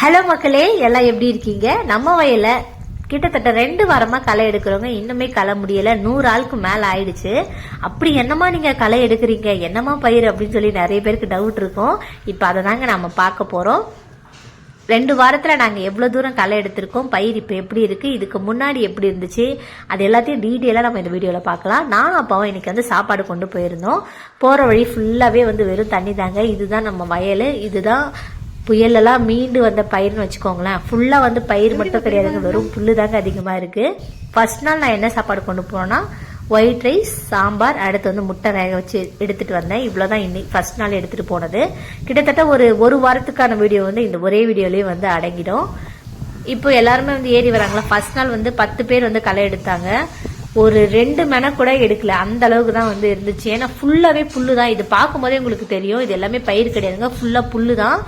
Hello மக்களே எல்லாம் எப்படி இருக்கீங்க? நம்ம வயல கிட்டத்தட்ட ரெண்டு வாரமா களை எடுக்கிறவங்க இன்னுமே களை முடியல. நூறு ஆளுக்கு மேல ஆயிடுச்சு. அப்படி என்னமா நீங்க களை எடுக்கிறீங்க? என்னமா பயிர்? அப்படின்னு சொல்லி நிறைய பேருக்கு டவுட் இருக்கும். இப்போ அதை தாங்க நம்ம பார்க்க போறோம். ரெண்டு வாரத்தில் நாங்கள் எவ்வளோ தூரம் களை எடுத்திருக்கோம்? பயிர் இப்போ எப்படி இருக்குது இதுக்கு முன்னாடி எப்படி இருந்துச்சு? அது எல்லாத்தையும் டீட்டெயிலாக நம்ம இந்த வீடியோவில் பார்க்கலாம். நானும் அப்பாவும் இன்னைக்கு வந்து சாப்பாடு கொண்டு போயிருந்தோம். போகிற வழி ஃபுல்லாகவே வந்து வெறும் தண்ணி தாங்க. இதுதான் நம்ம வயல். இதுதான் புயலெல்லாம் மீண்டு வந்த பயிர்னு வச்சுக்கோங்களேன். ஃபுல்லாக வந்து பயிர் மட்டும் கிடையாதுங்க வெறும் புல்லு தாங்க அதிகமாக இருக்குது ஃபர்ஸ்ட் நாள் நான் என்ன சாப்பாடு கொண்டு போனேன்னா ஒயிட் ரைஸ் சாம்பார் அடுத்து வந்து முட்டை வேக வச்சு எடுத்துட்டு வந்தேன். இவ்வளோதான் இன்னைக்கு ஃபர்ஸ்ட் நாள் எடுத்துட்டு போனது. கிட்டத்தட்ட ஒரு ஒரு வாரத்துக்கான வீடியோ வந்து இந்த ஒரே வீடியோலயே வந்து அடங்கிடும். இப்போ எல்லாருமே வந்து ஏறி வராங்களா? ஃபர்ஸ்ட் நாள் வந்து பத்து பேர் வந்து களை எடுத்தாங்க. ஒரு ரெண்டு மென கூட எடுக்கல. அந்த அளவுக்கு தான் வந்து இருந்துச்சு. ஏன்னா ஃபுல்லாவே புல்லு தான் இது பார்க்கும்போதே உங்களுக்கு தெரியும். இது எல்லாமே பயிர் கிடையாதுங்க. ஃபுல்லா புல்லு தான்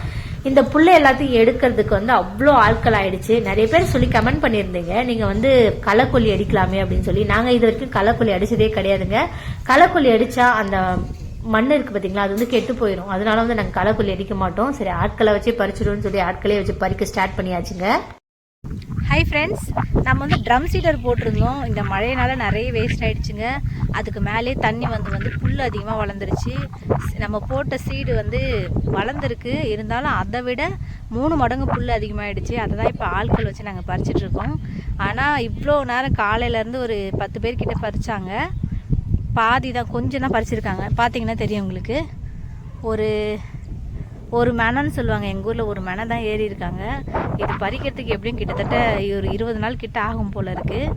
இந்த புல்லை எல்லாத்தையும் எடுக்கிறதுக்கு வந்து அவ்வளோ ஆட்கள் ஆயிடுச்சு. நிறைய பேர் சொல்லி கமெண்ட் பண்ணியிருந்தீங்க. நீங்க வந்து களைக்கொல்லி அடிக்கலாமே அப்படின்னு சொல்லி. நாங்கள் இது வரைக்கும் களைக்கொல்லி அடிச்சதே கிடையாதுங்க. களைக்கொல்லி அடிச்சா அந்த மண் இருக்கு பாத்தீங்களா அது வந்து கெட்டு போயிடும் அதனால வந்து நாங்கள் களைக்கொல்லி அடிக்க மாட்டோம். சரி ஆட்களை வச்சு பறிச்சிடுவோம்னு சொல்லி ஆட்களே வச்சு பறிக்க ஸ்டார்ட் பண்ணியாச்சுங்க. ஹை ஃப்ரெண்ட்ஸ் நம்ம வந்து ட்ரம் சீடர் போட்டிருந்தோம். இந்த மழையினால் நிறைய வேஸ்ட் ஆகிடுச்சுங்க அதுக்கு மேலே தண்ணி வந்து வந்து புல் அதிகமாக வளர்ந்துருச்சு. நம்ம போட்ட சீடு வந்து வளர்ந்துருக்கு. இருந்தாலும் அதை விட மூணு மடங்கு புல் அதிகமாகிடுச்சு அதை தான் இப்போ ஆட்கள் வச்சு நாங்கள் பறிச்சிட்டு இருக்கோம். ஆனால் இவ்வளோ நேரம் காலையிலேருந்து ஒரு பத்து பேர் பறித்தாங்க பாதி தான் கொஞ்சம் தான் பறிச்சிருக்காங்க. பார்த்தீங்கன்னா தெரியும் உங்களுக்கு. ஒரு ஒரு மனன்னு சொல்லுவாங்க. எங்கள் ஊரில் ஒரு மனை தான் ஏறி இருக்காங்க. இது பறிக்கிறதுக்கு எப்படியும் கிட்டத்தட்ட ஒரு இருபது நாள் கிட்ட ஆகும் போல் இருக்குது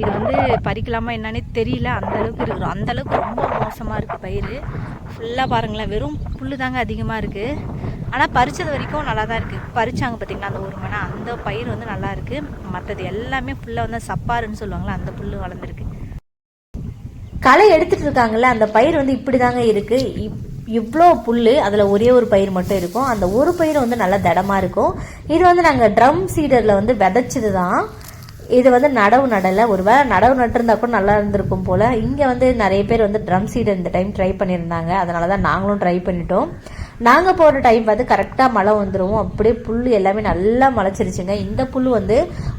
இது வந்து பறிக்கலாமா என்னன்னே தெரியல. அந்த அளவுக்கு இருக்கிறோம் அந்த அளவுக்கு ரொம்ப மோசமாக இருக்குது பயிர் ஃபுல்லாக பாருங்களேன். வெறும் புல் தாங்க அதிகமாக இருக்குது ஆனால் பறிச்சது வரைக்கும் நல்லா தான் இருக்குது பறித்தாங்க பார்த்தீங்களா அந்த ஒரு மனை? அந்த பயிர் வந்து நல்லா இருக்குது மற்றது எல்லாமே ஃபுல்லாக வந்து சப்பாருன்னு சொல்லுவாங்களே அந்த புல் வளர்ந்துருக்கு. களை எடுத்துட்டு இருக்காங்கல்ல அந்த பயிர் வந்து இப்படிதாங்க தாங்க இப்- இவ்வளோ புல் அதில் ஒரே ஒரு பயிர் மட்டும் இருக்கும். அந்த ஒரு பயிர் வந்து நல்லா திடமாக இருக்கும். இது வந்து நாங்கள் ட்ரம் சீடரில் வந்து விதைச்சது தான் இது வந்து நடவு நடலை. ஒரு வேளை நடவு நட்டுருந்தா கூட நல்லா இருந்திருக்கும் போல். இங்கே வந்து நிறைய பேர் வந்து ட்ரம் சீடர் இந்த டைம் ட்ரை பண்ணியிருந்தாங்க. அதனாலதான் நாங்களும் ட்ரை பண்ணிட்டோம். நாங்கள் போகிற டைம் பார்த்து கரெக்டாக மழை வந்துடுவோம் அப்படியே புல் எல்லாமே நல்லா முளைச்சிருச்சுங்க இந்த புல் வந்து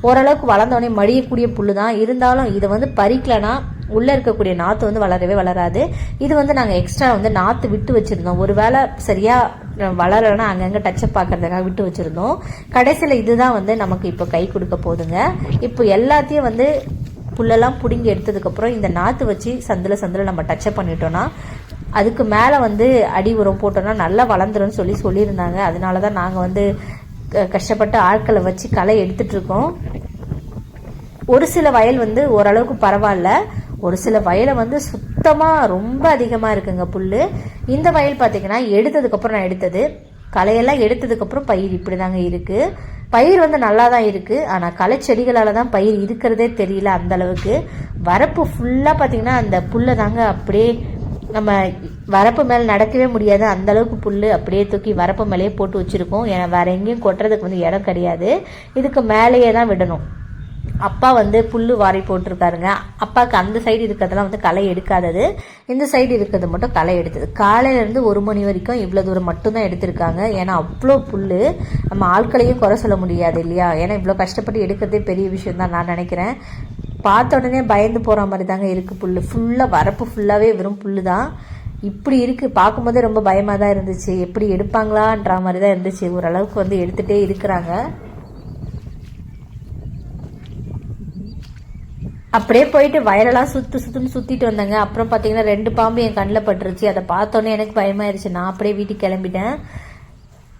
ஓரளவுக்கு வளர்ந்தோடனே மடியக்கூடிய புல் தான் இருந்தாலும் இதை வந்து பறிக்கலனா உள்ளே இருக்கக்கூடிய நாற்று வந்து வளரவே வளராது. இது வந்து நாங்கள் எக்ஸ்ட்ரா வந்து நாற்று விட்டு வச்சுருந்தோம். ஒரு வேளை சரியாக வளரலன்னா அங்கங்கே டச்சப் பார்க்கறதுக்காக விட்டு வச்சுருந்தோம். கடைசியில் இதுதான் வந்து நமக்கு இப்போ கை கொடுக்க போகுதுங்க இப்போ எல்லாத்தையும் வந்து புல்லெல்லாம் பிடுங்கி எடுத்ததுக்கப்புறம் இந்த நாற்று வச்சு சந்தில் சந்தில் நம்ம டச்சப் பண்ணிட்டோம்னா அதுக்கு மேலே வந்து அடி உரம் போட்டோம்னா நல்லா வளர்ந்துரும்னு சொல்லி சொல்லியிருந்தாங்க. அதனால தான் நாங்கள் வந்து க- கஷ்டப்பட்டு ஆட்களை வச்சு களை எடுத்துட்ருக்கோம் ஒரு சில வயல் வந்து ஓரளவுக்கு பரவாயில்ல. ஒரு சில வயலை வந்து சுத்தமாக ரொம்ப அதிகமாக இருக்குங்க புல் இந்த வயல் பார்த்திங்கன்னா எடுத்ததுக்கப்புறம் நான் எடுத்தது. களையெல்லாம் எடுத்ததுக்கப்புறம் பயிர் பயிர் இப்படிதாங்க இருக்குது பயிர் வந்து நல்லா தான் இருக்குது ஆனால் களை செடிகளால் தான் பயிர் இருக்கிறதே தெரியல அந்தளவுக்கு வரப்பு ஃபுல்லாக பார்த்திங்கன்னா அந்த புல்லை தாங்க அப்படியே நம்ம வரப்பு மேல நடக்கவே முடியாது. அந்த அளவுக்கு புல்லு அப்படியே தூக்கி வரப்பு மேலேயே போட்டு வச்சிருக்கோம். ஏன்னா வேற எங்கேயும் கொட்டுறதுக்கு வந்து இடம் கிடையாது. இதுக்கு மேலேயே தான் விடணும். அப்பா வந்து புல்லு வாரி போட்டிருக்காருங்க. அப்பாவுக்கு அந்த சைடு இருக்கிறதெல்லாம் வந்து களை எடுக்காதது. இந்த சைடு இருக்கிறது மட்டும் களை எடுத்தது. காலையிலேருந்து ஒரு மணி வரைக்கும் இவ்வளோ தூரம் மட்டும்தான் எடுத்திருக்காங்க. ஏன்னா அவ்வளோ புல் நம்ம ஆட்களையும் குறை சொல்ல முடியாது இல்லையா? ஏன்னா இவ்வளோ கஷ்டப்பட்டு எடுக்கிறதே பெரிய விஷயம் தான் நான் நினைக்கிறேன். பார்த்த உடனே பயந்து போகிற மாதிரி தாங்க இருக்குது புல் ஃபுல்லாக வரப்பு ஃபுல்லாகவே வெறும் புல்லு தான் இப்படி இருக்குது பார்க்கும்போதே ரொம்ப பயமாக தான் இருந்துச்சு. எப்படி எடுப்பாங்களான்ற மாதிரி தான் இருந்துச்சு. ஓரளவுக்கு வந்து எடுத்துகிட்டே இருக்கிறாங்க. அப்படியே போயிட்டு வயலெல்லாம் சுற்று சுற்றுன்னு சுற்றிட்டு வந்தாங்க. அப்புறம் பார்த்தீங்கன்னா ரெண்டு பாம்பு என் கண்ணில் பட்டுருச்சு. அதை பார்த்தோன்னே எனக்கு பயமாயிருச்சு. நான் அப்படியே வீட்டுக்கு கிளம்பிட்டேன்.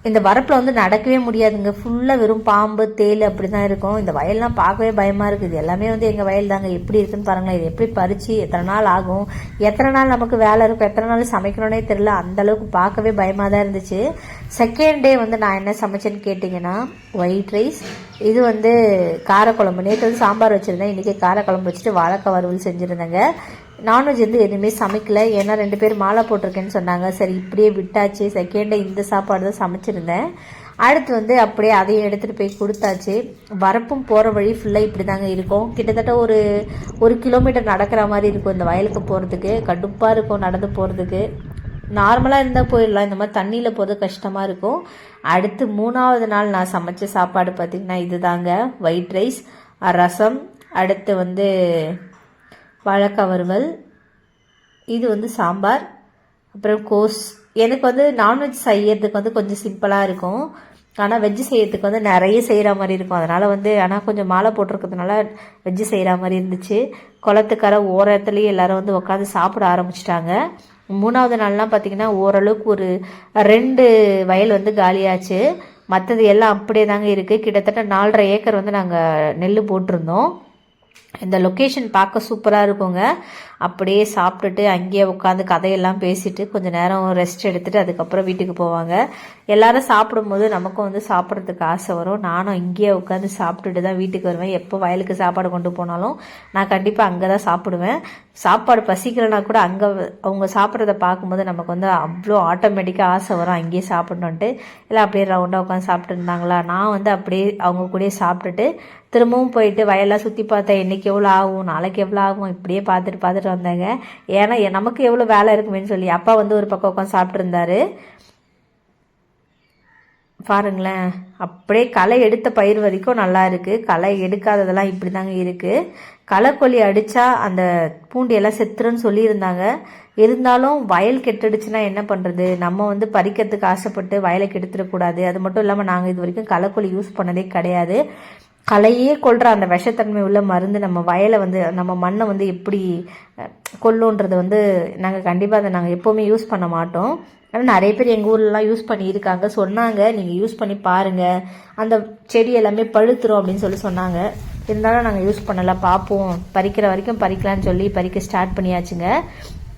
இந்த வரப்பில் வந்து நடக்கவே முடியாதுங்க. ஃபுல்லாக வெறும் பாம்பு தேள் அப்படிதான் இருக்கும். இந்த வயல்லாம் பார்க்கவே பயமாக இருக்குது இது எல்லாமே வந்து எங்கள் வயல் தாங்க எப்படி இருக்குன்னு பாருங்களேன். இது எப்படி பறித்து எத்தனை நாள் ஆகும்? எத்தனை நாள் நமக்கு வேலை இருக்கும்? எத்தனை நாள் சமைக்கணும்னே தெரில அந்தளவுக்கு பார்க்கவே பயமாக தான் இருந்துச்சு. செகண்ட் டே வந்து நான் என்ன சமைச்சேன்னு கேட்டிங்கன்னா ஒயிட் ரைஸ் இது வந்து காரக்குழம்பு. நேற்று வந்து சாம்பார் வச்சுருந்தேன். இன்றைக்கி காரக்குழம்பு வச்சுட்டு வாழைக்காய் வறுவல் செஞ்சுருந்தேங்க. நான்வெஜ் வந்து எதுவுமே சமைக்கல. ஏன்னா ரெண்டு பேர் மாலை போட்டிருக்கேன்னு சொன்னாங்க. சரி இப்படியே விட்டாச்சு. செகண்டை இந்த சாப்பாடு தான் சமைச்சிருந்தேன். அடுத்து வந்து அப்படியே அதையும் எடுத்துகிட்டு போய் கொடுத்தாச்சு. வரப்பும் போகிற வழி ஃபுல்லாக இப்படி தாங்க இருக்கும். கிட்டத்தட்ட ஒரு ஒரு கிலோமீட்டர் நடக்கிற மாதிரி இருக்கும் இந்த வயலுக்கு போகிறதுக்கு கடுப்பாக இருக்கும் நடந்து போகிறதுக்கு நார்மலாக இருந்தால் போயிடலாம். இந்த மாதிரி தண்ணியில் போகிறது கஷ்டமாக இருக்கும். அடுத்து மூணாவது நாள் நான் சமைச்ச சாப்பாடு பார்த்திங்கன்னா இதுதாங்க. White rice rasam. அடுத்து வந்து வாழைக்காய் வறுவல் இது வந்து சாம்பார் அப்புறம் கோஸ். எனக்கு வந்து நான்வெஜ் செய்யறதுக்கு வந்து கொஞ்சம் சிம்பிளாக இருக்கும். ஆனால் வெஜ்ஜு செய்யறதுக்கு வந்து நிறைய செய்கிற மாதிரி இருக்கும். அதனால் வந்து ஆனால் கொஞ்சம் மாலை போட்டிருக்கிறதுனால வெஜ்ஜு செய்கிற மாதிரி இருந்துச்சு. குளத்துக்கரை ஓரத்துலேயே எல்லாரும் வந்து உட்காந்து சாப்பிட ஆரம்பிச்சிட்டாங்க. மூணாவது நாள்லாம் பார்த்திங்கன்னா ஓரளவுக்கு ஒரு ரெண்டு வயல் வந்து காலியாச்சு. மற்றது எல்லாம் அப்படியே தாங்க இருக்குது கிட்டத்தட்ட நாலரை ஏக்கர் வந்து நாங்கள் நெல் போட்டிருந்தோம். இந்த லொக்கேஷன் பார்க்க சூப்பராக இருக்குங்க. அப்படியே சாப்பிட்டுட்டு அங்கேயே உட்காந்து கதையெல்லாம் பேசிட்டு கொஞ்சம் நேரம் ரெஸ்ட் எடுத்துட்டு அதுக்கப்புறம் வீட்டுக்கு போவாங்க. எல்லாரும் சாப்பிடும்போது நமக்கும் வந்து சாப்பிட்றதுக்கு ஆசை வரும். நானும் இங்கேயே உட்காந்து சாப்பிட்டுட்டு தான் வீட்டுக்கு வருவேன். எப்போ வயலுக்கு சாப்பாடு கொண்டு போனாலும் நான் கண்டிப்பாக அங்கே தான் சாப்பிடுவேன். சாப்பாடு பசிக்கலைன்னா கூட அங்கே அவங்க சாப்பிட்றத பார்க்கும்போது நமக்கு வந்து அவ்வளோ ஆட்டோமேட்டிக்காக ஆசை வரும். அங்கேயே சாப்பிட்ணுன்ட்டு எல்லாம் அப்படியே ரவுண்டாக உட்காந்து சாப்பிட்டு இருந்தாங்களா? நான் வந்து அப்படியே அவங்க கூடயே சாப்பிட்டுட்டு திரும்பவும் போயிட்டு வயல்லாம் சுற்றி பார்த்தேன். இன்றைக்கி எவ்வளோ ஆகும்? நாளைக்கு எவ்வளோ ஆகும்? இப்படியே பார்த்துட்டு பார்த்துட்டு வந்தாங்க. ஏன்னா நமக்கு எவ்வளோ வேலை இருக்குமேன்னு சொல்லி அப்பா வந்து ஒரு பக்கம் உட்காந்து சாப்பிட்ருந்தாரு பாருங்களேன். அப்படியே களை எடுத்த பயிர் வரைக்கும் நல்லா இருக்குது களை எடுக்காததெல்லாம் இப்படி தாங்க இருக்குது களைக்கொல்லி அடித்தா அந்த பூண்டு எல்லாம் செத்துருன்னு சொல்லியிருந்தாங்க. இருந்தாலும் வயல் கெட்டுடுச்சுன்னா என்ன பண்ணுறது நம்ம வந்து பறிக்கிறதுக்கு ஆசைப்பட்டு வயலை கெடுத்துடக்கூடாது. அது மட்டும் இல்லாமல் நாங்கள் இது வரைக்கும் களைக்கொல்லி யூஸ் பண்ணதே கிடையாது. களையே கொள்கிற அந்த விஷத்தன்மை உள்ள மருந்து நம்ம வயலை வந்து நம்ம மண்ணை வந்து எப்படி கொல்லுன்றது வந்து நாங்கள் கண்டிப்பாக அதை நாங்கள் எப்போவுமே யூஸ் பண்ண மாட்டோம். ஆனால் நிறைய பேர் எங்கள் ஊர்லலாம் யூஸ் பண்ணியிருக்காங்க. சொன்னாங்க. நீங்கள் யூஸ் பண்ணி பாருங்கள் அந்த செடி எல்லாமே பழுத்துரும் அப்படின்னு சொல்லி சொன்னாங்க. இருந்தாலும் நாங்கள் யூஸ் பண்ணல பார்ப்போம் பறிக்கிற வரைக்கும் பறிக்கலாம்னு சொல்லி பறிக்க ஸ்டார்ட் பண்ணியாச்சுங்க.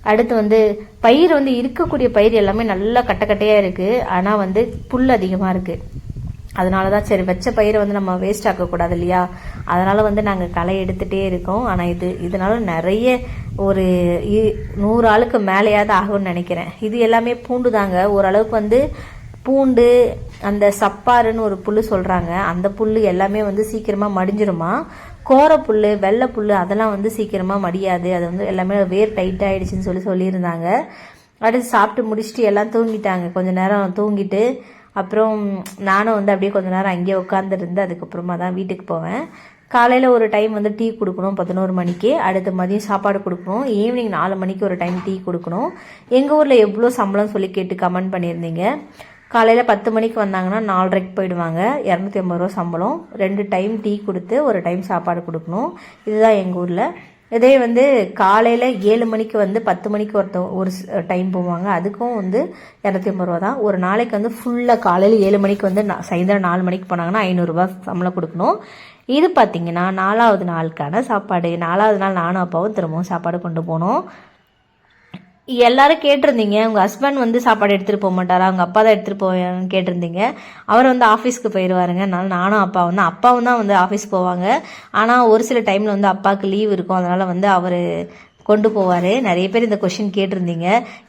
அடுத்து வந்து பயிர் வந்து இருக்கக்கூடிய பயிர் எல்லாமே நல்லா கட்டக்கட்டையாக இருக்குது ஆனால் வந்து புல் அதிகமாக இருக்குது அதனால தான் சரி வச்ச பயிரை வந்து நம்ம வேஸ்ட் ஆக்கக்கூடாது இல்லையா? அதனால் வந்து நாங்கள் களை எடுத்துகிட்டே இருக்கோம். ஆனால் இது இதனால் நிறைய ஒரு இ- நூறு ஆளுக்கு மேலேயாவது ஆகும்னு நினைக்கிறேன். இது எல்லாமே பூண்டு தாங்க ஓரளவுக்கு வந்து பூண்டு அந்த சப்பாருன்னு ஒரு புல் சொல்கிறாங்க அந்த புல் எல்லாமே வந்து சீக்கிரமாக மடிஞ்சிருமா? கோர புல் வெள்ளை புல் அதெல்லாம் வந்து சீக்கிரமாக மடியாது. அது வந்து எல்லாமே வேர் டைட் ஆகிடுச்சின்னு சொல்லி சொல்லியிருந்தாங்க. அடுத்து சாப்பிட்டு முடிச்சுட்டு எல்லாம் தூங்கிட்டாங்க. கொஞ்சம் நேரம் தூங்கிட்டு அப்புறம் நானும் வந்து அப்படியே கொஞ்ச நேரம் அங்கேயே உட்காந்துருந்து அதுக்கப்புறமா தான் வீட்டுக்கு போவேன். காலையில் ஒரு டைம் வந்து டீ கொடுக்கணும் பதினோரு மணிக்கு. அடுத்து மதியம் சாப்பாடு கொடுக்கணும். ஈவினிங் நாலு மணிக்கு ஒரு டைம் டீ கொடுக்கணும். எங்கள் ஊரில் எவ்வளோ சம்பளம் சொல்லி கேட்டு கமெண்ட் பண்ணியிருந்தீங்க. காலையில் பத்து மணிக்கு வந்தாங்கன்னா நாலரைக்கு போயிடுவாங்க. இரநூத்தி ஐம்பது ரூபா சம்பளம். ரெண்டு டைம் டீ கொடுத்து ஒரு டைம் சாப்பாடு கொடுக்கணும். இதுதான் எங்கள் ஊரில். இதே வந்து காலையில் ஏழு மணிக்கு வந்து பத்து மணிக்கு ஒருத்த ஒரு டைம் போவாங்க. அதுக்கும் வந்து இரநூத்தி ஐம்பது ரூபா தான். ஒரு நாளைக்கு வந்து ஃபுல்லாக காலையில் ஏழு மணிக்கு வந்து சாயந்தரம் நாலு மணிக்கு போனாங்கன்னா ஐநூறுரூவா சம்பளம் கொடுக்கணும். இது பார்த்தீங்கன்னா நாலாவது நாளுக்கான சாப்பாடு. நாலாவது நாள் நானும் அப்பாவும் திரும்பவும் சாப்பாடு கொண்டு போனோம். எல்லாரும் கேட்டிருந்தீங்க. உங்கள் ஹஸ்பண்ட் வந்து சாப்பாடு எடுத்துகிட்டு போக மாட்டாரா? அவங்க அப்பா தான் எடுத்துகிட்டு போவாங்க கேட்டிருந்தீங்க. அவர் வந்து ஆஃபீஸ்க்கு போயிடுவாருங்க அதனால் நானும் அப்பா வந்து அப்பாவும் தான் வந்து ஆஃபீஸ் போவாங்க. ஆனால் ஒரு சில டைமில் வந்து அப்பாவுக்கு லீவ் இருக்கும். அதனால் வந்து அவர் கொண்டு போவார். நிறைய பேர் இந்த கொஷின் கேட்டிருந்தீங்க.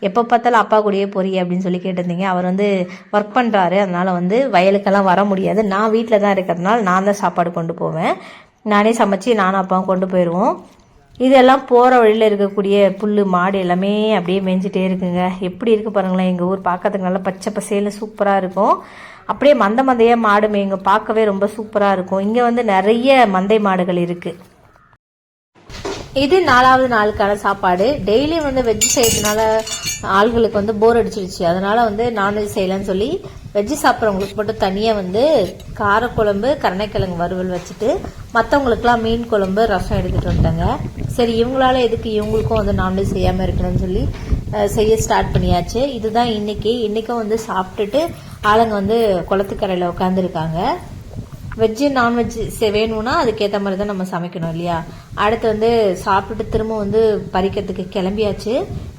எப்போ பார்த்தாலும் அப்பா கூடயே போறீங்க அப்படின்னு சொல்லி கேட்டிருந்தீங்க. அவர் வந்து ஒர்க் பண்ணுறாரு அதனால் வந்து வயலுக்கெல்லாம் வர முடியாது. நான் வீட்டில் தான் இருக்கிறதுனால நான் தான் சாப்பாடு கொண்டு போவேன். நானே சமைச்சு நானும் அப்பாவும் கொண்டு போயிடுவோம் இதெல்லாம் போகிற வழியில் இருக்கக்கூடிய புல் மாடு எல்லாமே அப்படியே மேய்ஞ்சிட்டே இருக்குங்க. எப்படி இருக்குது பாருங்களேன் எங்கள் ஊர் பார்க்கறதுக்கு நல்லா பச்சை பசேல்னு சூப்பராக இருக்கும். அப்படியே மந்த மந்தையாக மாடு மேய்ங்க பார்க்கவே ரொம்ப சூப்பராக இருக்கும். இங்கே வந்து நிறைய மந்தை மாடுகள் இருக்குது இது நாலாவது நாளுக்கான சாப்பாடு. டெய்லி வந்து வெஜ் செய்யறதுனால ஆள்களுக்கு வந்து போர் அடிச்சிருச்சு. அதனால வந்து நான்வெஜ் செய்யலான்னு சொல்லி வெஜ் சாப்பிட்றவங்களுக்கு மட்டும் தனியாக வந்து காரக்குழம்பு கருணைக்கிழங்கு வறுவல் வச்சுட்டு மற்றவங்களுக்குலாம் மீன் குழம்பு ரசம் எடுத்துகிட்டு வந்துட்டாங்க. சரி இவங்களால எதுக்கு இவங்களுக்கும் வந்து நான்வெஜ் செய்யாமல் இருக்கணும்னு சொல்லி செய்ய ஸ்டார்ட் பண்ணியாச்சு. இதுதான் இன்னைக்கு. இன்றைக்கும் வந்து சாப்பிட்டுட்டு ஆளுங்க வந்து குளத்துக்கரையில் உட்காந்துருக்காங்க வெஜ்ஜு நான்வெஜ் வேணும்னா அதுக்கேற்ற மாதிரி தான் நம்ம சமைக்கணும் இல்லையா? அடுத்து வந்து சாப்பிட்டுட்டு திரும்ப வந்து பறிக்கிறதுக்கு கிளம்பியாச்சு.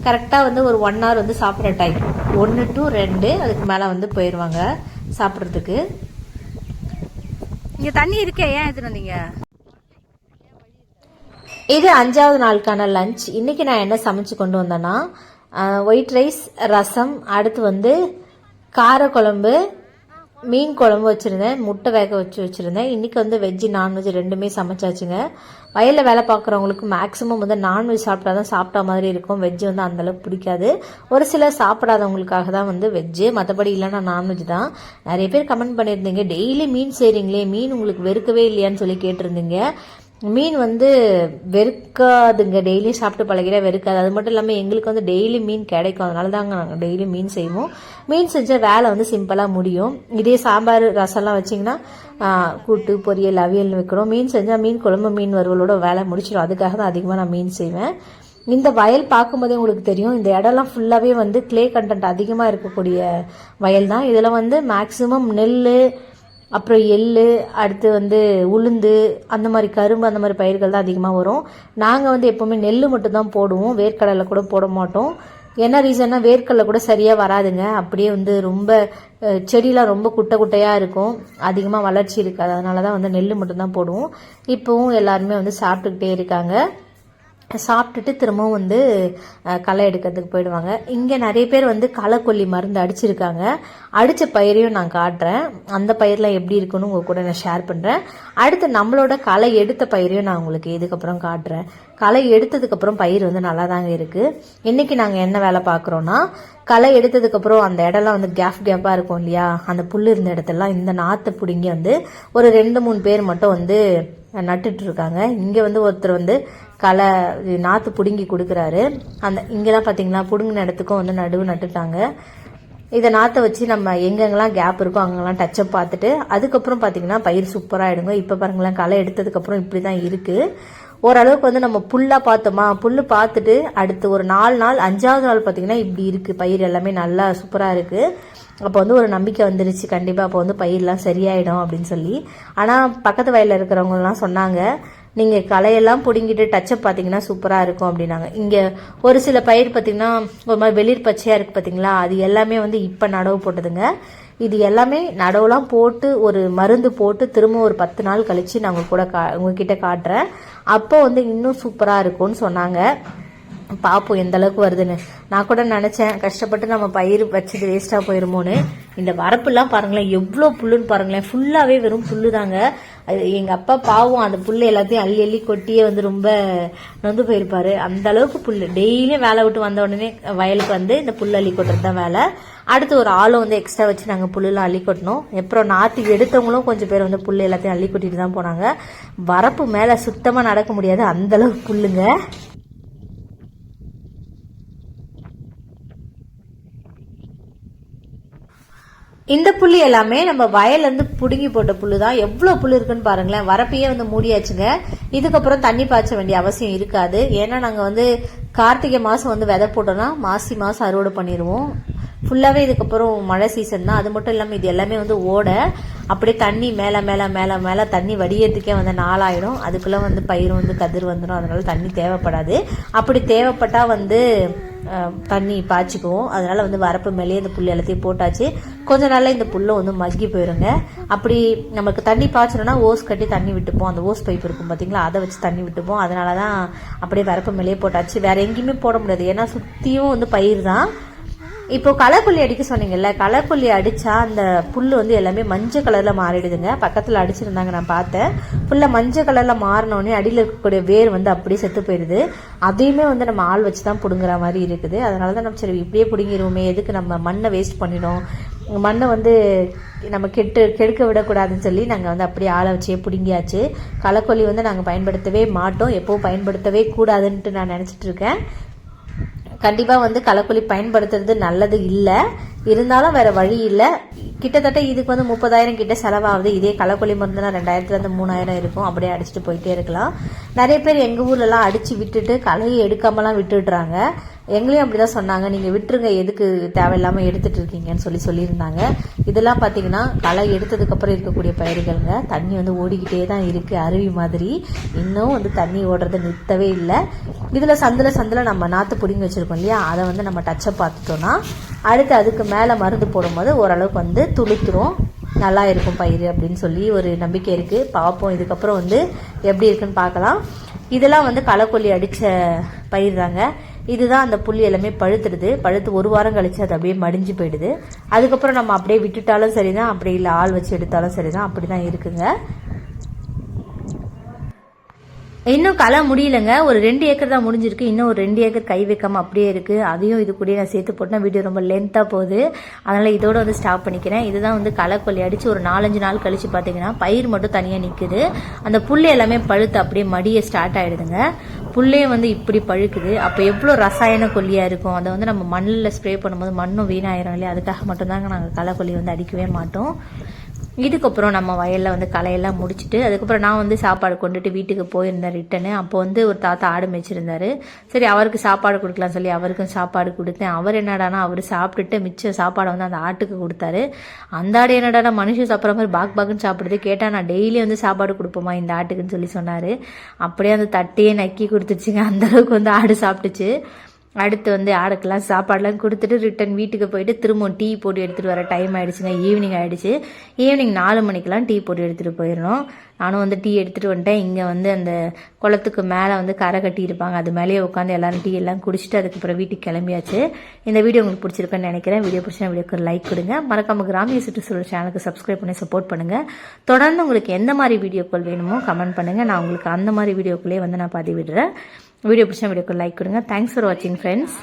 கரெக்டாக வந்து ஒரு ஒன் ஹவர் வந்து சாப்பிட்ற டைம் ஒன்று டு ரெண்டு அதுக்கு மேலே வந்து போயிடுவாங்க சாப்பிட்றதுக்கு. இங்க தண்ணி இருக்கே ஏன் எடுத்துட்டு வந்தீங்க? இது அஞ்சாவது நாளுக்கான லஞ்ச் இன்னைக்கு நான் என்ன சமைச்சு கொண்டு வந்தேன்னா ஒயிட் ரைஸ் ரசம் அடுத்து வந்து காரக்குழம்பு மீன் குழம்பு வச்சுருந்தேன் முட்டை வேக வச்சு வச்சுருந்தேன். இன்றைக்கி வந்து வெஜ்ஜு நான்வெஜ் ரெண்டுமே சமைச்சாச்சுங்க. வயலில் வேலை பார்க்குறவங்களுக்கு மேக்ஸிமம் வந்து நான்வெஜ் சாப்பிட்டா தான் சாப்பிட்டா மாதிரி இருக்கும். வெஜ்ஜு வந்து அந்தளவுக்கு பிடிக்காது. ஒரு சிலர் சாப்பிடாதவங்களுக்காக தான் வந்து வெஜ்ஜு மற்றபடி இல்லைன்னா நான்வெஜ் தான். நிறைய பேர் கமெண்ட் பண்ணியிருந்தீங்க. டெய்லி மீன் செய்கிறீங்களே மீன் உங்களுக்கு வெறுக்கவே இல்லையான்னு சொல்லி கேட்டிருந்தீங்க. மீன் வந்து வெறுக்காதுங்க. டெய்லியும் சாப்பிட்டு பழகிற வெறுக்காது. அது மட்டும் இல்லாமல் எங்களுக்கு வந்து டெய்லி மீன் கிடைக்கும். அதனால தாங்க நாங்கள் டெய்லி மீன் செய்வோம். மீன் செஞ்சால் வேலை வந்து சிம்பிளாக முடியும். இதே சாம்பார் ரசம்லாம் வச்சிங்கன்னா கூட்டு பொரியல் அவியல்னு வைக்கிறோம். மீன் செஞ்சால் மீன் குழம்பு மீன் வறுவலோட வேலை முடிச்சிடும் அதுக்காக தான் அதிகமாக நான் மீன் செய்வேன். இந்த வயல் பார்க்கும்போதே உங்களுக்கு தெரியும். இந்த இடம்லாம் ஃபுல்லாகவே வந்து க்ளே கண்டென்ட் அதிகமாக இருக்கக்கூடிய வயல் தான் இதில் வந்து மேக்ஸிமம் நெல் அப்புறம் எள் அடுத்து வந்து உளுந்து அந்த மாதிரி கரும்பு அந்த மாதிரி பயிர்கள் தான் அதிகமாக வரும். நாங்கள் வந்து எப்போவுமே நெல் மட்டும்தான் போடுவோம். வேர்க்கடலை கூட போட மாட்டோம். என்ன ரீசன்னா வேர்க்கடலை கூட சரியாக வராதுங்க. அப்படியே வந்து ரொம்ப செடியெலாம் ரொம்ப குட்டை குட்டையாக இருக்கும். அதிகமாக வளர்ச்சி இருக்காது. அதனால தான் வந்து நெல் மட்டும்தான் போடுவோம். இப்போவும் எல்லாருமே வந்து சாப்பிட்டுக்கிட்டே இருக்காங்க. சாப்பிட்டுட்டு திரும்பவும் வந்து களை எடுக்கிறதுக்கு போயிடுவாங்க. இங்கே நிறைய பேர் வந்து களைக்கொல்லி மருந்து அடிச்சிருக்காங்க. அடித்த பயிரையும் நான் காட்டுறேன். அந்த பயிரெலாம் எப்படி இருக்குன்னு உங்கள் கூட நான் ஷேர் பண்ணுறேன் அடுத்து நம்மளோட களை எடுத்த பயிரையும் நான் உங்களுக்கு இதுக்கப்புறம் காட்டுறேன். களை எடுத்ததுக்கப்புறம் பயிர் வந்து நல்லா தாங்க இருக்குது இன்றைக்கி நாங்கள் என்ன வேலை பார்க்குறோன்னா களை எடுத்ததுக்கப்புறம் அந்த இடம்லாம் வந்து கேப் கேப்பாக இருக்கும் இல்லையா? அந்த புல் இருந்த இடத்தெல்லாம் இந்த நாற்றை பிடுங்கி வந்து ஒரு ரெண்டு மூணு பேர் மட்டும் வந்து நட்டுட்டு இருக்காங்க. இங்கே வந்து ஒருத்தர் வந்து களை இது நாற்று பிடுங்கி கொடுக்குறாரு. அந்த இங்கெல்லாம் பார்த்தீங்கன்னா பிடுங்கின இடத்துக்கும் வந்து நடுவு நட்டுட்டாங்க. இதை நாற்றை வச்சு நம்ம எங்கெங்கெல்லாம் கேப் இருக்கோ அங்கெல்லாம் டச்சப் பார்த்துட்டு அதுக்கப்புறம் பார்த்தீங்கன்னா பயிர் சூப்பராக ஆகிடுங்க இப்போ பாருங்களேன் களை எடுத்ததுக்கப்புறம் இப்படி தான் இருக்குது ஓரளவுக்கு வந்து நம்ம புல்லாக பார்த்தோமா புல் பார்த்துட்டு அடுத்து ஒரு நாலு நாள் அஞ்சாவது நாள் பார்த்தீங்கன்னா இப்படி இருக்குது பயிர் எல்லாமே நல்லா சூப்பராக இருக்குது அப்போ வந்து ஒரு நம்பிக்கை வந்துருச்சு. கண்டிப்பாக அப்போ வந்து பயிரெலாம் சரியாயிடும் அப்படின்னு சொல்லி. ஆனால் பக்கத்து வயலில் இருக்கிறவங்கலாம் சொன்னாங்க நீங்கள் களையெல்லாம் பிடுங்கிட்டு டச்சப் பார்த்தீங்கன்னா சூப்பராக இருக்கும் அப்படின்னாங்க. இங்கே ஒரு சில பயிர் பார்த்தீங்கன்னா ஒரு மாதிரி வெளிர் பச்சையாக இருக்குது பார்த்தீங்களா அது எல்லாமே வந்து இப்போ நடவு போட்டதுங்க. இது எல்லாமே நடவுலாம் போட்டு ஒரு மருந்து போட்டு திரும்ப ஒரு பத்து நாள் கழித்து நான் உங்க கூட கா உங்ககிட்ட காட்டுறேன். அப்போ வந்து இன்னும் சூப்பராக இருக்கும்னு சொன்னாங்க. பார்ப்போம் எந்த அளவுக்கு வருதுன்னு. நான் கூட நினச்சேன் கஷ்டப்பட்டு நம்ம பயிர் வச்சது வேஸ்ட்டாக போயிருமோன்னு. இந்த வரப்புலாம் பாருங்களேன் எவ்வளோ புல்லுன்னு பாருங்களேன். ஃபுல்லாகவே வெறும் புல்லு தாங்க அது எங்கள் அப்பா பாவம் அந்த புல்லு எல்லாத்தையும் அள்ளி அள்ளி கொட்டியே வந்து ரொம்ப நொந்து போயிருப்பாரு. அந்த அளவுக்கு புல்லு. டெய்லியும் வேலை விட்டு வந்த உடனே வயலுக்கு வந்து இந்த புல் அள்ளி கொட்டுறது தான் வேலை. அடுத்து ஒரு ஆளும் வந்து எக்ஸ்ட்ரா வச்சு நாங்கள் புல்லுலாம் அள்ளி கொட்டினோம். அப்புறம் நாற்று எடுத்தவங்களும் கொஞ்சம் பேர் வந்து புல் எல்லாத்தையும் அள்ளி கொட்டிட்டு தான் போனாங்க. வரப்பு மேலே சுத்தமாக நடக்க முடியாது. அந்தளவுக்கு புல்லுங்க. இந்த புள்ளி எல்லாமே நம்ம வயல்லேருந்து பிடுங்கி புடுங்கி போட்ட புல்லு தான் எவ்வளோ புல்லு இருக்குன்னு பாருங்களேன். வரப்பையே வந்து மூடியாச்சுங்க. இதுக்கப்புறம் தண்ணி பாய்ச்ச வேண்டிய அவசியம் இருக்காது. ஏன்னா நாங்கள் வந்து கார்த்திகை மாதம் வந்து விதை போட்டோம்னா மாசி மாதம் அறுவடை பண்ணிடுவோம். ஃபுல்லாகவே இதுக்கப்புறம் மழை சீசன் தான். அது மட்டும் இல்லாமல் இது எல்லாமே வந்து ஓட அப்படியே தண்ணி மேலே மேலே மேலே மேலே தண்ணி வடியறதுக்கே வந்து நாளாயிடும். அதுக்குள்ளே வந்து பயிர் வந்து கதிர் வந்துடும். அதனால தண்ணி தேவைப்படாது. அப்படி தேவைப்பட்டால் வந்து தண்ணி பாய்ச்சிக்குவோம். அதனால் வந்து வரப்பு மேலேயே இந்த புல் எல்லாத்தையும் போட்டாச்சு. கொஞ்ச நாளில் இந்த புல்லும் வந்து மக்கி போயிருங்க. அப்படி நமக்கு தண்ணி பாய்ச்சணும்னா ஓஸ் கட்டி தண்ணி விட்டுப்போம். அந்த ஓஸ் பைப் இருக்கும் பார்த்தீங்களா அதை வச்சு தண்ணி விட்டுப்போம். அதனால தான் அப்படியே வரப்பு மேலேயே போட்டாச்சு. வேறு எங்கேயுமே போட முடியாது. ஏன்னா சுற்றியும் வந்து பயிர் தான். இப்போ களைக்கொல்லி அடிக்க சொன்னீங்கல்ல களைக்கொல்லி அடித்தா அந்த புல் வந்து எல்லாமே மஞ்சள் கலரில் மாறிடுதுங்க. பக்கத்தில் அடிச்சிருந்தாங்க நான் பார்த்தேன். ஃபுல்லாக மஞ்சள் கலரில் மாறினோடனே அடியில் இருக்கக்கூடிய வேர் வந்து அப்படியே செத்து போயிடுது. அதையுமே வந்து நம்ம ஆள் வச்சு தான் பிடுங்குற மாதிரி இருக்குது. அதனால தான் நம்ம சரி இப்படியே பிடுங்கிடுவோமே எதுக்கு நம்ம மண்ணை வேஸ்ட் பண்ணிடும்? மண்ணை வந்து நம்ம கெட்டு கெடுக்க விடக்கூடாதுன்னு சொல்லி நாங்கள் வந்து அப்படியே ஆளை வச்சே பிடுங்கியாச்சு. களைக்கொல்லி வந்து நாங்கள் பயன்படுத்தவே மாட்டோம் எப்போவும் பயன்படுத்தவே கூடாதுன்ட்டு நான் நினச்சிட்டு இருக்கேன். கண்டிப்பாக வந்து களைக்கொல்லி பயன்படுத்துறது நல்லது இல்லை. இருந்தாலும் வேற வழி இல்லை. கிட்டத்தட்ட இதுக்கு வந்து முப்பதாயிரம் கிட்ட செலவாகுது. இதே களைக்கொல்லி மருந்துனா ரெண்டாயிரத்துலேருந்து மூணாயிரம் இருக்கும். அப்படியே அடிச்சுட்டு போயிட்டே இருக்கலாம். நிறைய பேர் எங்கள் ஊர்லலாம் அடித்து விட்டுட்டு களையை எடுக்காமலாம் விட்டுடுறாங்க. எங்களையும் அப்படிதான் சொன்னாங்க. நீங்கள் விட்டுருங்க எதுக்கு தேவையில்லாமல் எடுத்துகிட்டு இருக்கீங்கன்னு சொல்லி சொல்லியிருந்தாங்க. இதெல்லாம் பார்த்தீங்கன்னா களை எடுத்ததுக்கப்புறம் இருக்கக்கூடிய பயிர்களுங்க. தண்ணி வந்து ஓடிக்கிட்டே தான் இருக்குது அருவி மாதிரி. இன்னும் வந்து தண்ணி ஓடுறது நிறுத்தவே இல்லை. இதில் சந்தில் சந்தில் நம்ம நாற்று பிடிங்கி வச்சுருக்கோம் இல்லையா? அதை வந்து நம்ம டச்சை பார்த்துட்டோன்னா அடுத்து அதுக்கு மேலே மருந்து போடும்போது ஓரளவுக்கு வந்து துளுத்துரும். நல்லா இருக்கும் பயிர் அப்படின்னு சொல்லி ஒரு நம்பிக்கை இருக்குது பார்ப்போம் இதுக்கப்புறம் வந்து எப்படி இருக்குன்னு பார்க்கலாம். இதெல்லாம் வந்து களைக்கொல்லி அடித்த பயிர் தாங்க இதுதான் அந்த புல் எல்லாமே பழுத்துடுது. பழுத்து ஒரு வாரம் கழிச்சு அது அப்படியே மடிஞ்சு போயிடுது. அதுக்கப்புறம் நம்ம அப்படியே விட்டுட்டாலும் சரிதான். அப்படி இல்லை ஆள் வச்சு எடுத்தாலும் சரிதான். அப்படி தான் இருக்குங்க. இன்னும் களை முடியலங்க. ஒரு ரெண்டு ஏக்கர் தான் முடிஞ்சிருக்கு. இன்னும் ஒரு ரெண்டு ஏக்கர் கை வைக்காமல் அப்படியே இருக்குது அதையும் இது கூட நான் சேர்த்து போட்டேன். வீடியோ ரொம்ப லென்த்தாக போகுது. அதனால் இதோட வந்து ஸ்டாப் பண்ணிக்கிறேன். இதுதான் வந்து களை கொல்லி அடித்து ஒரு நாலஞ்சு நாள் கழித்து பார்த்தீங்கன்னா பயிர் மட்டும் தனியாக நிற்குது அந்த புல் எல்லாமே பழுத்து அப்படியே மடிய ஸ்டார்ட் ஆகிடுதுங்க புல்லே வந்து இப்படி பழுக்குது. அப்போ எவ்வளோ ரசாயன கொல்லியாக இருக்கும்? அதை வந்து நம்ம மண்ணில் ஸ்ப்ரே பண்ணும்போது மண்ணும் வீணாயிரும் இல்லையா? அதுக்காக மட்டும்தாங்க நாங்கள் களை கொல்லி வந்து அடிக்கவே மாட்டோம். இதுக்கப்புறம் நம்ம வயலில் வந்து களையெல்லாம் முடிச்சுட்டு அதுக்கப்புறம் நான் வந்து சாப்பாடு கொண்டுட்டு வீட்டுக்கு போயிருந்தேன் ரிட்டனு அப்போ வந்து ஒரு தாத்தா ஆடு மேய்ச்சிருந்தாரு. சரி அவருக்கு சாப்பாடு கொடுக்கலாம் சொல்லி அவருக்கும் சாப்பாடு கொடுத்தேன். அவர் என்னடானா அவர் சாப்பிட்டுட்டு மிச்ச சாப்பாடை வந்து அந்த ஆட்டுக்கு கொடுத்தாரு. அந்த ஆடு என்னடானா மனுஷன் சாப்பிட்ற மாதிரி பாக் பாக்குன்னு சாப்பிடுது. கேட்டால் நான் டெய்லி வந்து சாப்பாடு கொடுப்போமா இந்த ஆட்டுக்குன்னு சொல்லி சொன்னார். அப்படியே அந்த தட்டையே நக்கி கொடுத்துருச்சுங்க. அந்தளவுக்கு வந்து ஆடு சாப்பிட்டுச்சு. அடுத்து வந்து ஆடுக்கெல்லாம் சாப்பாடுலாம் கொடுத்துட்டு ரிட்டன் வீட்டுக்கு போயிட்டு திரும்பவும் டீ போட்டு எடுத்துகிட்டு வர டைம் ஆகிடுச்சுங்க ஈவினிங் ஆகிடுச்சு ஈவினிங் நாலு மணிக்கெலாம் டீ போட்டு எடுத்துகிட்டு போயிடணும். நானும் வந்து டீ எடுத்துகிட்டு வந்துட்டேன். இங்கே வந்து அந்த குளத்துக்கு மேலே வந்து கரை கட்டியிருப்பாங்க அது மேலேயே உட்காந்து எல்லாரும் டீ எல்லாம் குடிச்சிட்டு அதுக்கப்புறம் வீட்டுக்கு கிளம்பியாச்சு. இந்த வீடியோ உங்களுக்கு பிடிச்சிருக்குன்னு நினைக்கிறேன். வீடியோ பிடிச்சா வீடியோக்கு லைக் கொடுங்க. மறக்காம கிராமிய சுற்றுச்சூழல் சேனலுக்கு சப்ஸ்கிரைப் பண்ணி சப்போர்ட் பண்ணுங்கள் தொடர்ந்து உங்களுக்கு எந்த மாதிரி வீடியோக்கள் வேணுமோ கமெண்ட் பண்ணுங்கள் நான் உங்களுக்கு அந்த மாதிரி வீடியோக்குள்ளேயே வந்து நான் பதிவிடுறேன். வீடியோ பிடிச்சா வீடியோக்கு லைக் கொடுங்க. தேங்க்ஸ் ஃபார் வாட்சிங் ஃப்ரெண்ட்ஸ்